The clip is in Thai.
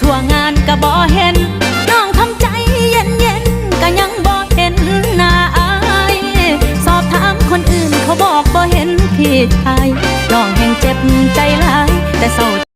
ทั่วงานก็บ่เห็น น้องทำใจเย็นเย็นก็ยังบ่เห็นหน้าอายสอบถามคนอื่นเขาบอกบ่เห็นพี่ชายน้องแห่งเจ็บใจหลายแต่เศร้า